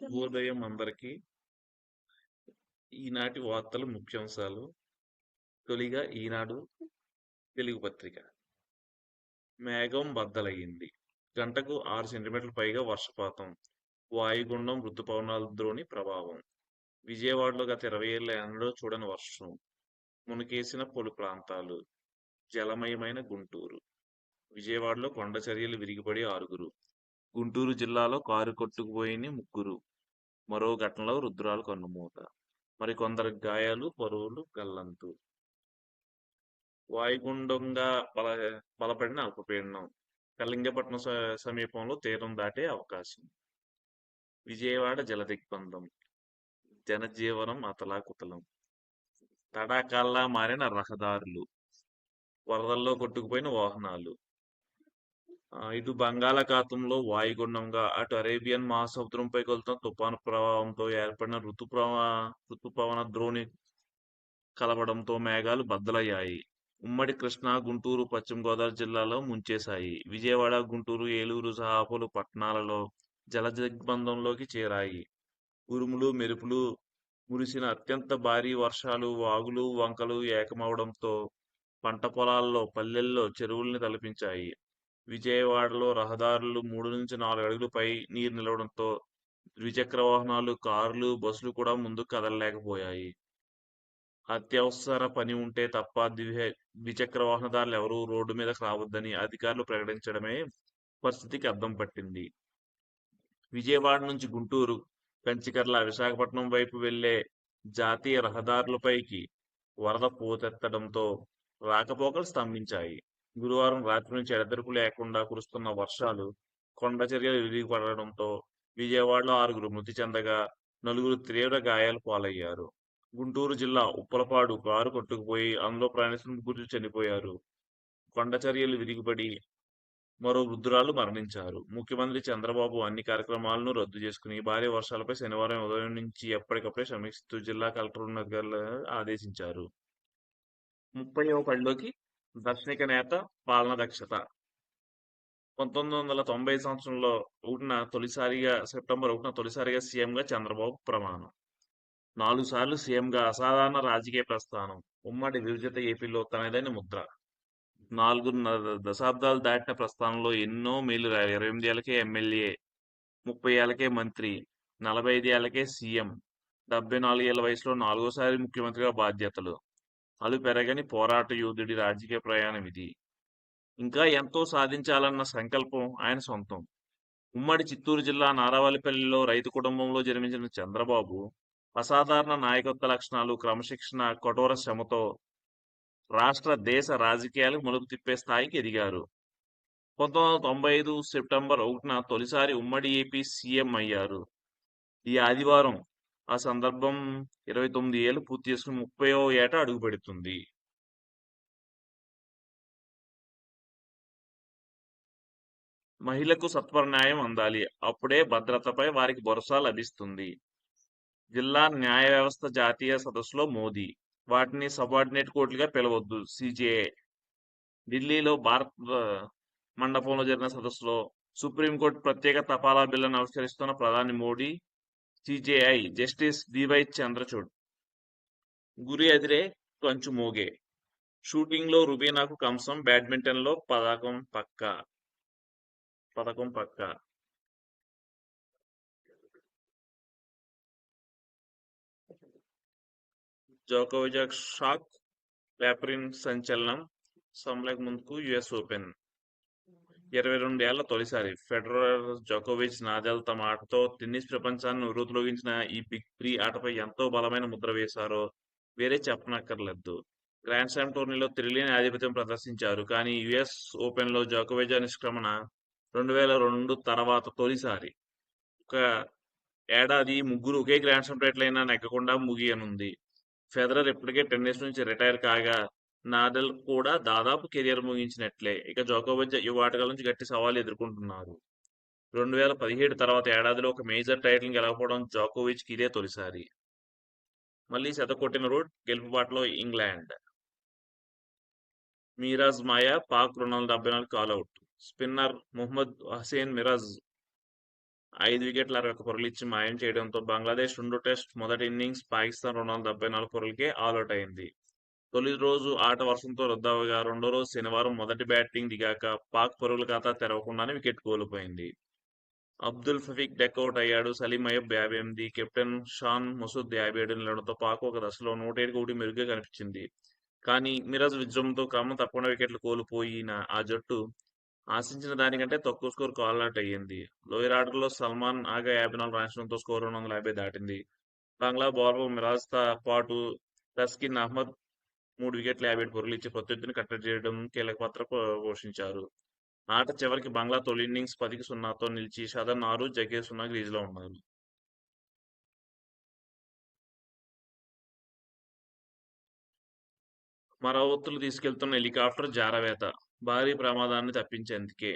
శుభోదయం అందరికీ. ఈనాటి వార్తలు ముఖ్యాంశాలు. తొలిగా ఈనాడు తెలుగు పత్రిక. మేఘం బద్దలయ్యింది. గంటకు ఆరు సెంటీమీటర్ల పైగా వర్షపాతం. వాయుగుండం రుతుపవనాల ద్రోణి ప్రభావం. విజయవాడలో గత ఇరవై ఏళ్ళ ఎన్నడూ చూడని వర్షం. మునికేసిన పలు ప్రాంతాలు. జలమయమైన గుంటూరు. విజయవాడలో కొండచరియలు విరిగిపడి ఆరుగురు. గుంటూరు జిల్లాలో కారు కొట్టుకుపోయిన ముగ్గురు. మరో ఘటనలో రుద్రాలు కన్నుమూత. మరికొందరికి గాయాలు పరువులు గల్లంతు. వాయుగుండంగా బల బలపడిన అల్పపీడనం. కళింగపట్నం స సమీపంలో తీరం దాటే అవకాశం. విజయవాడ జలదిగ్బంధం. జనజీవనం అతలాకుతలం. తడాకాల్లా మారిన రహదారులు. వరదల్లో కొట్టుకుపోయిన వాహనాలు. ఇటు బంగాళాఖాతంలో వాయుగుండంగా, అటు అరేబియన్ మహాసముద్రంపై కొలుతున్న తుపాను ప్రభావంతో ఏర్పడిన ఋతుప్రవా ఋతుపవన ద్రోణి కలవడంతో మేఘాలు బద్దలయ్యాయి. ఉమ్మడి కృష్ణా, గుంటూరు, పశ్చిమ గోదావరి జిల్లాలో ముంచేశాయి. విజయవాడ, గుంటూరు, ఏలూరు సహా పలు పట్టణాలలో జలదిగ్బంధంలోకి చేరాయి. ఉరుములు, మెరుపులు మురిసిన అత్యంత భారీ వర్షాలు వాగులు, వంకలు ఏకమవడంతో పంట పొలాల్లో, పల్లెల్లో చెరువుల్ని తలపించాయి. విజయవాడలో రహదారులు మూడు నుంచి నాలుగు అడుగుల పై నీరు నిలవడంతో ద్విచక్ర వాహనాలు, కార్లు, బస్సులు కూడా ముందుకు కదలలేకపోయాయి. అత్యవసర పని ఉంటే తప్ప ద్విహె ద్విచక్ర వాహనదారులు ఎవరూ రోడ్డు మీదకు రావద్దని అధికారులు ప్రకటించడమే పరిస్థితికి అద్దం పట్టింది. విజయవాడ నుంచి గుంటూరు, కంచికర్ల, విశాఖపట్నం వైపు వెళ్ళే జాతీయ రహదారులపైకి వరద పోతెత్తడంతో రాకపోకలు స్తంభించాయి. గురువారం రాత్రి నుంచి ఎడతెరిపి లేకుండా కురుస్తున్న వర్షాలు, కొండచరియలు విరిగిపడడంతో విజయవాడలో ఆరుగురు మృతి చెందగా, నలుగురు తీవ్ర గాయాల పాలయ్యారు. గుంటూరు జిల్లా ఉప్పలపాడు కారు కొట్టుకుపోయి అందులో ప్రయాణిస్తున్న ముగ్గురు చనిపోయారు. కొండచరియలు విరిగిపడి మరో వృద్ధురాలు మరణించారు. ముఖ్యమంత్రి చంద్రబాబు అన్ని కార్యక్రమాలను రద్దు చేసుకుని భారీ వర్షాలపై శనివారం ఉదయం నుంచి ఎప్పటికప్పుడే సమీక్షిస్తూ జిల్లా కలెక్టర్, ఉన్నతాధికారులను ఆదేశించారు. ముప్పై పడిలోకి దార్శనిక నేత పాలనా దక్షత. పంతొమ్మిది వందల తొంభై సంవత్సరంలో ఒకటిన తొలిసారిగా సెప్టెంబర్ ఒకటిన తొలిసారిగా సీఎంగా చంద్రబాబు ప్రమాణం. నాలుగు సార్లు సీఎంగా అసాధారణ రాజకీయ ప్రస్థానం. ఉమ్మడి విభజిత ఏపీలో తనదైన ముద్ర. నాలుగున్నర దశాబ్దాలు దాటిన ప్రస్థానంలో ఎన్నో మేలు రాయాలి ఇరవై ఎనిమిది ఏళ్ళకే ఎమ్మెల్యే, ముప్పై ఏళ్ళకే మంత్రి, నలభై ఐదు ఏళ్ళకే సీఎం, డెబ్బై నాలుగు ఏళ్ళ వయసులో నాలుగోసారి ముఖ్యమంత్రిగా బాధ్యతలు. అలుపెరగని పోరాట యోధుడి రాజకీయ ప్రయాణం ఇది. ఇంకా ఎంతో సాధించాలన్న సంకల్పం ఆయన సొంతం. ఉమ్మడి చిత్తూరు జిల్లా నారావారిపల్లిలో రైతు కుటుంబంలో జన్మించిన చంద్రబాబు అసాధారణ నాయకత్వ లక్షణాలు, క్రమశిక్షణ, కఠోర శ్రమతో రాష్ట్ర, దేశ రాజకీయాలకు మలుపు తిప్పే స్థాయికి ఎదిగారు. పంతొమ్మిది వందల తొంభై ఐదు సెప్టెంబర్ ఒకటిన తొలిసారి ఉమ్మడి ఏపీ సీఎం అయ్యారు. ఈ ఆదివారం ఆ సందర్భం ఇరవై తొమ్మిది ఏళ్ళు పూర్తి చేసుకుని ముప్పయో ఏట అడుగుపెడుతుంది. మహిళకు సత్వర న్యాయం అందాలి. అప్పుడే భద్రతపై వారికి భరోసా లభిస్తుంది. జిల్లా న్యాయ వ్యవస్థ జాతీయ సదస్సులో మోదీ. వాటిని సబార్డినేట్ కోర్టులుగా పిలవద్దు సీజేఐ. ఢిల్లీలో భారత్ మండపంలో జరిగిన సదస్సులో సుప్రీంకోర్టు ప్రత్యేక తపాలా బిల్లును ఆవిష్కరిస్తున్న ప్రధాని Modi, CJI justice DY Chandrachud. గురి అదిరే కంచు మోగే. షూటింగ్లో రుబీనాకు కంసం, బ్యాడ్మింటన్లో పథకం పక్కా. పథకం పక్కా. జోకోవిచ్ షాక్, వ్యాపరిన్ సంచలనం సమ్మెలకు ముందుకు యుఎస్ ఓపెన్. ఇరవై రెండు ఏళ్ళ తొలిసారి ఫెడరర్, జోకోవిచ్, నాదల్ తమ ఆటతో టెన్నిస్ ప్రపంచాన్ని ఉర్రూతలూగించిన ఈ బిగ్ త్రీ ఆటపై ఎంతో బలమైన ముద్ర వేశారో వేరే చెప్పనక్కర్లేదు. గ్రాండ్ స్లామ్ టోర్నీలో తిరుగులేని ఆధిపత్యం ప్రదర్శించారు. కానీ యుఎస్ ఓపెన్లో జోకోవిచ్ నిష్క్రమణ రెండు వేల రెండు తర్వాత తొలిసారి. ఒక ఏడాది ముగ్గురు ఒకే గ్రాండ్ స్లామ్ టైటిలైనా నెగ్గకుండా ముగియనుంది. ఫెడరర్ ఇప్పటికే టెన్నిస్ నుంచి రిటైర్ కాగా, నాడల్ కూడా దాదాపు కెరియర్ ముగించినట్లే. ఇక జోకోవిచ్ యువ ఆటగాళ్ళ నుంచి గట్టి సవాలు ఎదుర్కొంటున్నారు. రెండు వేల పదిహేడు తర్వాత ఏడాదిలో ఒక మేజర్ టైటిల్ గెలవకపోవడం జోకోవిచ్కి ఇదే తొలిసారి. మళ్ళీ శతకొట్టిన రోడ్ గెలుపుబాటలో ఇంగ్లాండ్. మీరాజ్ మాయా పాక్ రెండు వందల డెబ్బై నాలుగు all out spinner Mohammad Hasan Miraz ఐదు వికెట్ల అరవై ఒక్క మాయం చేయడంతో బంగ్లాదేశ్ రెండు టెస్ట్ మొదటి ఇన్నింగ్స్ పాకిస్తాన్ రెండు వందల డెబ్బై నాలుగు పొరలకే ఆలౌట్ అయింది తొలి రోజు ఆట వర్షంతో రద్దవగా రెండో రోజు శనివారం మొదటి బ్యాటింగ్ దిగాక పాక్ పరుగుల ఖాతా తెరవకుండానే వికెట్ కోల్పోయింది. అబ్దుల్ ఫఫీక్ డెక్అవుట్ అయ్యాడు. సలీం అయ్యబ్ యాభై ఎనిమిది కెప్టెన్ షాన్ మసూద్ యాభై ఏడు నిలడంతో పాక్ ఒక దశలో నూట ఏడు ఒకటి మెరుగ్గా కనిపించింది. కానీ మిరాజ్ విజృంభంతో క్రమం తప్పకుండా వికెట్లు కోల్పోయిన ఆ జట్టు ఆశించిన దానికంటే తక్కువ స్కోర్ కాల్అట్ అయ్యింది. లోయర్ ఆర్డర్లో సల్మాన్ ఆగా యాభై నాలుగు రాణించడంతో స్కోర్ రెండు వందల యాభై దాటింది. బంగ్లా బౌలర్ మిరాజ్తో పాటు తస్కిన్ అహ్మద్ మూడు వికెట్లు యాభై ఏడు పరుగులు ఇచ్చి ప్రత్యర్థిని కట్టడి చేయడం కీలక పాత్ర పోషించారు. ఆట చివరికి బంగ్లా తొలి ఇన్నింగ్స్ పదికి సున్నాతో నిలిచి షదన్ ఆరు జగే సున్నా గ్రీజ్లో ఉన్నారు. మరావత్తులు తీసుకెళ్తున్న హెలికాప్టర్ జారవేత భారీ ప్రమాదాన్ని తప్పించేందుకే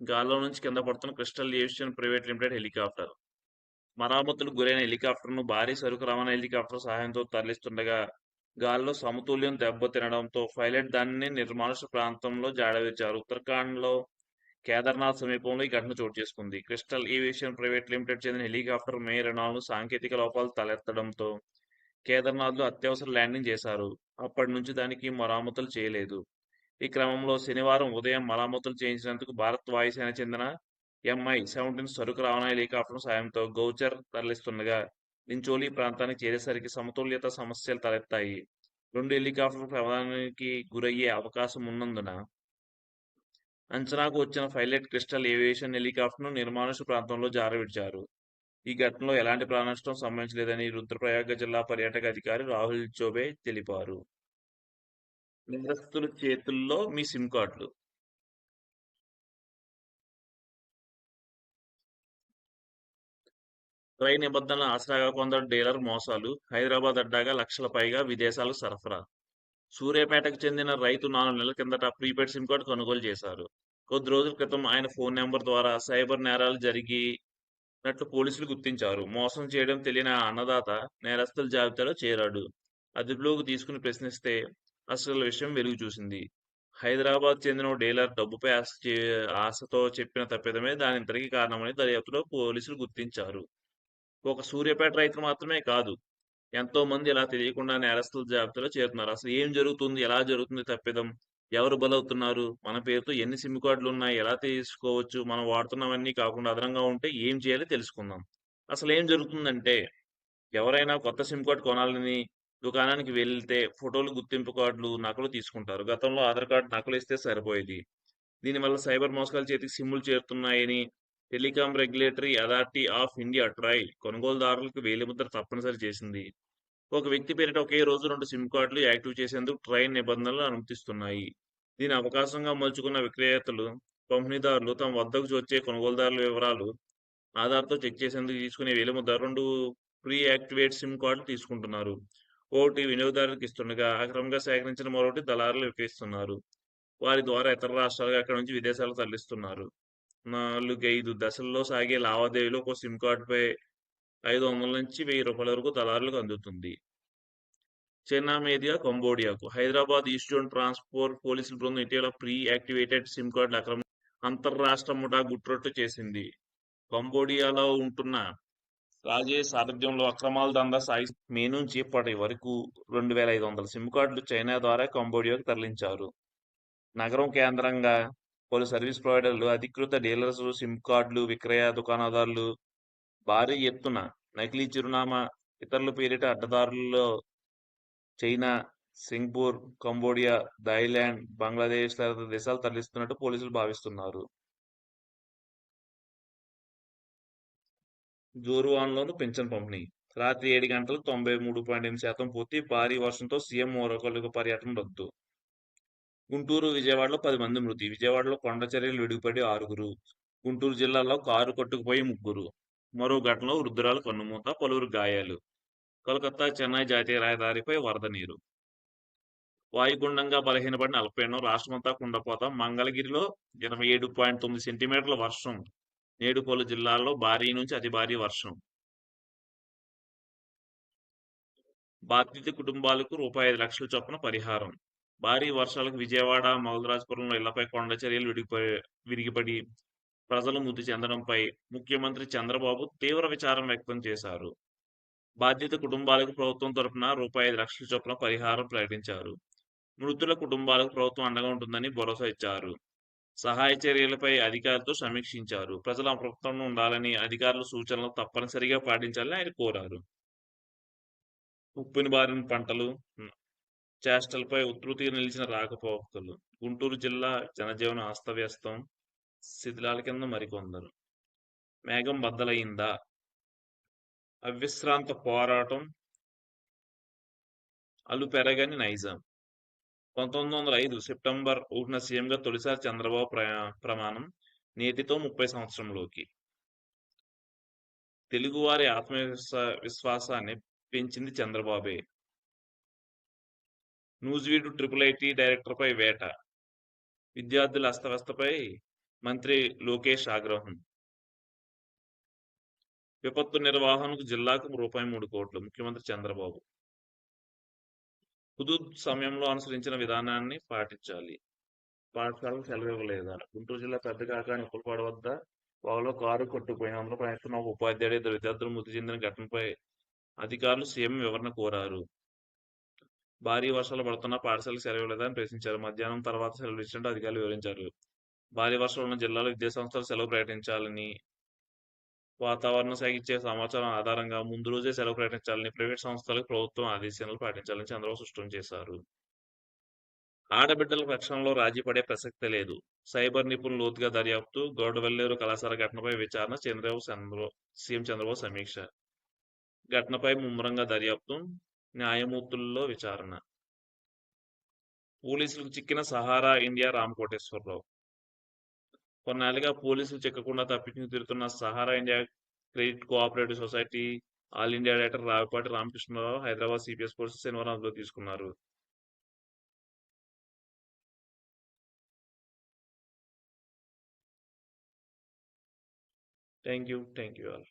గాల్లో నుంచి కింద పడుతున్న crystal aviation private limited helicopter. మరమ్మతులకు గురైన హెలికాప్టర్ను భారీ సరుకు రవాణా హెలికాప్టర్ సహాయంతో తరలిస్తుండగా గాల్లో సమతుల్యం దెబ్బతినడంతో పైలట్ దానిని నిర్మానుష ప్రాంతంలో జాడవిచ్చారు ఉత్తరాఖండ్లో కేదార్నాథ్ సమీపంలో ఈ ఘటన చోటు చేసుకుంది. క్రిస్టల్ ఏవియేషన్ ప్రైవేట్ లిమిటెడ్ చెందిన హెలికాప్టర్ మే రణాలను సాంకేతిక లోపాలు తలెత్తడంతో కేదార్నాథ్లో అత్యవసర ల్యాండింగ్ చేశారు. అప్పటి నుంచి దానికి మరామతులు చేయలేదు. ఈ క్రమంలో శనివారం ఉదయం మరామతులు చేయించినందుకు భారత్ వాయుసేన చెందిన ఎంఐ సెవెంటీన్ సరుకు రవాణా హెలికాప్టర్ సాయంతో గౌచర్ తరలిస్తుండగా లించోలి ప్రాంతానికి చేరేసరికి సమతుల్యత సమస్యలు తలెత్తాయి. రెండు హెలికాప్టర్ ప్రమాదానికి గురయ్యే అవకాశం ఉన్నందున అంచనాకు వచ్చిన పైలట్ క్రిస్టల్ ఏవియేషన్ హెలికాప్టర్ను నిర్మానుష ప్రాంతంలో జారవిడ్చారు. ఈ ఘటనలో ఎలాంటి ప్రాణనష్టం సంభవించలేదని రుద్రప్రయాగ జిల్లా పర్యాటక అధికారి రాహుల్ చోబే తెలిపారు. నేరస్తుల చేతుల్లో మీ సిమ్ కార్డులు. ట్రై నిబంధనల ఆసరాగా కొందరు డీలర్ మోసాలు హైదరాబాద్ అడ్డాగా లక్షల పైగా విదేశాలకు సరఫరా. సూర్యాపేటకు చెందిన రైతు నాలుగు నెలల కిందట ప్రీపెయిడ్ సిమ్ కార్డు కొనుగోలు చేశారు. కొద్ది రోజుల క్రితం ఆయన ఫోన్ నెంబర్ ద్వారా సైబర్ నేరాలు జరిగినట్లు పోలీసులు గుర్తించారు. మోసం చేయడం తెలియని ఆ అన్నదాత నేరస్తుల జాబితాలో చేరాడు. అదుపులోకి తీసుకుని ప్రశ్నిస్తే అసలు విషయం వెలుగు చూసింది. హైదరాబాద్ చెందిన ఓ డీలర్ డబ్బుపై ఆశ ఆశతో చెప్పిన తప్పిదమే దాని ఇంతటికీ కారణమని దర్యాప్తులో పోలీసులు గుర్తించారు. ఒక సూర్యాపేట రైతులు మాత్రమే కాదు ఎంతో మంది ఇలా తెలియకుండా నేరస్తుల జాబితాలో చేరుతున్నారు. అసలు ఏం జరుగుతుంది? ఎలా జరుగుతుంది తప్పిదం? ఎవరు బలవుతున్నారు? మన పేరుతో ఎన్ని సిమ్ కార్డులు ఉన్నాయి? ఎలా తీసుకోవచ్చు? మనం వాడుతున్నవన్నీ కాకుండా అదనంగా ఉంటే ఏం చేయాలి తెలుసుకుందాం. అసలు ఏం జరుగుతుందంటే ఎవరైనా కొత్త సిమ్ కార్డు కొనాలని దుకాణానికి వెళ్తే ఫోటోలు గుర్తింపు కార్డులు నకలు తీసుకుంటారు. గతంలో ఆధార్ కార్డు నకలు ఇస్తే సరిపోయేది. దీనివల్ల సైబర్ మోసగాల చేతికి సిమ్ములు చేరుతున్నాయని telecom regulatory authority of India TRAI కొనుగోలుదారులకు వేలిముద్ర తప్పనిసరి చేసింది. ఒక వ్యక్తి పేరిట ఒకే రోజు రెండు సిమ్ కార్డులు యాక్టివ్ చేసేందుకు ట్రై నిబంధనలు అనుమతిస్తున్నాయి. దీని అవకాశంగా మలుచుకున్న విక్రేతలు పంపిణీదారులు తమ వద్దకు వచ్చే కొనుగోలుదారుల వివరాలు ఆధార్తో చెక్ చేసేందుకు తీసుకునే వేలిముద్ర రెండు ప్రీ యాక్టివేట్ సిమ్ కార్డులు తీసుకుంటున్నారు. ఒకటి వినియోగదారులకు ఇస్తుండగా అక్రమంగా సేకరించిన మరొకటి దళారులు విక్రయిస్తున్నారు. వారి ద్వారా ఇతర రాష్ట్రాలకు అక్కడి నుంచి విదేశాలకు తరలిస్తున్నారు. నాలుగైదు దశల్లో సాగే లావాదేవీలు ఒక సిమ్ కార్డుపై ఐదు వందల నుంచి వెయ్యి రూపాయల వరకు దళారులకు అందుతుంది. చైనా మీడియా కంబోడియాకు హైదరాబాద్ ఈస్ట్ జోన్ ట్రాన్స్పోర్ట్ పోలీసుల బృందం ఇటీవల ప్రీ యాక్టివేటెడ్ సిమ్ కార్డుల అక్రమ అంతర్రాష్ట్ర ముఠా గుట్రొట్టు చేసింది. కంబోడియాలో ఉంటున్న రాజే సారథ్యంలో అక్రమాల దందా సాగి మే నుంచి ఇప్పటి వరకు రెండు వేల ఐదు వందల సిమ్ కార్డులు చైనా ద్వారా కంబోడియాకు తరలించారు. నగరం కేంద్రంగా పలు సర్వీస్ ప్రొవైడర్లు అధికృత డీలర్స్ సిమ్ కార్డులు విక్రయ దుకాణదారులు భారీ ఎత్తున నకిలీ చిరునామా ఇతరుల పేరిట అడ్డదారుల్లో China Singapore Cambodia Thailand Bangladesh తదితర దేశాలు తరలిస్తున్నట్టు పోలీసులు భావిస్తున్నారు. జోరువాన్లోను పెన్షన్ పంపిణీ. రాత్రి ఏడు గంటలకు తొంభై మూడు పాయింట్ ఎనిమిది శాతం పూర్తి భారీ వర్షంతో సీఎం మోరకొల్లుకు పర్యటన రద్దు. గుంటూరు విజయవాడలో పది మంది మృతి. విజయవాడలో కొండ చర్యలు విడిపడి ఆరుగురు. గుంటూరు జిల్లాలో కారు కొట్టుకుపోయి ముగ్గురు. మరో ఘటనలో వృద్ధురాలు కన్నుమూత పలువురు గాయాలు. కోల్కతా చెన్నై జాతీయ రహదారిపై వరద నీరు. వాయుగుండంగా బలహీనపడిన అల్పపీడనం రాష్ట్రమంతా కుండపోత. మంగళగిరిలో ఇరవై ఏడు పాయింట్ తొమ్మిది సెంటీమీటర్ల వర్షం. నేడు పలు జిల్లాల్లో భారీ నుంచి అతి భారీ వర్షం. బాధిత కుటుంబాలకు రూపాయి ఐదు లక్షల చొప్పున పరిహారం. భారీ వర్షాలకు విజయవాడ మౌలరాజపురంలో ఇళ్ళపై కొండ చర్యలు విడిగిపోయి విరిగిపడి ప్రజలు మృతి చెందడంపై ముఖ్యమంత్రి చంద్రబాబు తీవ్ర విచారం వ్యక్తం చేశారు. బాధ్యత కుటుంబాలకు ప్రభుత్వం తరపున రూపాయి ఐదు లక్షల చొప్పున పరిహారం ప్రకటించారు. మృతుల కుటుంబాలకు ప్రభుత్వం అండగా ఉంటుందని భరోసా ఇచ్చారు. సహాయ చర్యలపై అధికారులతో సమీక్షించారు. ప్రజలు అప్రమత్తంగా ఉండాలని అధికారుల సూచనలు తప్పనిసరిగా పాటించాలని ఆయన కోరారు. ఉప్పుని బారిన పంటలు చేష్టలపై ఉధృతిగా నిలిచిన రాకపోకలు. గుంటూరు జిల్లా జనజీవన అస్తవ్యస్తం. శిథిలాల కింద మరికొందరు. మేఘం బద్దలైందా అవిశ్రాంత పోరాటం అలు పెరగని నైజాం. పంతొమ్మిది వందల ఐదు సెప్టెంబర్ ఒకటిన సీఎంగా తొలిసారి చంద్రబాబు ప్ర- ప్రమాణం నేటితో ముప్పై సంవత్సరంలోకి. తెలుగువారి ఆత్మవిశ్వా విశ్వాసాన్ని పెంచింది చంద్రబాబే. నూజివీడు ట్రిపుల్ ఐటీ డైరెక్టర్పై వేట. విద్యార్థుల అస్తవ్యస్తపై మంత్రి లోకేష్ ఆగ్రహం. విపత్తు నిర్వహణకు జిల్లాకు రూపాయి మూడు కోట్లు ముఖ్యమంత్రి చంద్రబాబు. హుదూద్ సమయంలో అనుసరించిన విధానాన్ని పాటించాలి. పాఠశాలకు సెలవు ఇవ్వలేదా గుంటూరు జిల్లా పెద్ద కాకాని ఉప్పలపాడు వద్ద వాగులో కారు కొట్టుకుపోయిన అందులో ప్రయత్నం ఒక ఉపాధ్యాయుడు ఇద్దరు విద్యార్థులు మృతి చెందిన ఘటనపై అధికారులు సీఎం వివరణ కోరారు. భారీ వర్షాలు పడుతున్న పాఠశాలకు సెలవు లేదని ప్రశ్నించారు. మధ్యాహ్నం తర్వాత సెలవు ఇచ్చినట్టు అధికారులు వివరించారు. భారీ వర్షాలు ఉన్న జిల్లాలో విద్యాసంస్థలు సెలవు ప్రకటించాలని వాతావరణ శాఖ ఇచ్చే సమాచారం ఆధారంగా ముందు రోజే సెలవు ప్రకటించాలని ప్రైవేట్ సంస్థలకు ప్రభుత్వం ఆదేశాలు పాటించాలని చంద్రబాబు స్పష్టం చేశారు. ఆడబిడ్డల రక్షణలో రాజీ పడే ప్రసక్తే లేదు. సైబర్ నిపుణులు లోతుగా దర్యాప్తు గౌడవల్లేరు కళాశాల ఘటనపై విచారణ చంద్రబాబు చంద్ర సీఎం చంద్రబాబు సమీక్ష. ఘటనపై ముమ్మరంగా దర్యాప్తు న్యాయమూర్తుల్లో విచారణ. పోలీసులకు చిక్కిన సహారా ఇండియా రామకోటేశ్వరరావు. కొన్నాళ్ళుగా పోలీసులు చిక్కకుండా తప్పించుకు తిరుగుతున్న Sahara India credit cooperative society all India director Ravipati Ramakrishnarao Hyderabad CPS police శనివారం అందులో తీసుకున్నారు. Thank you thank you all.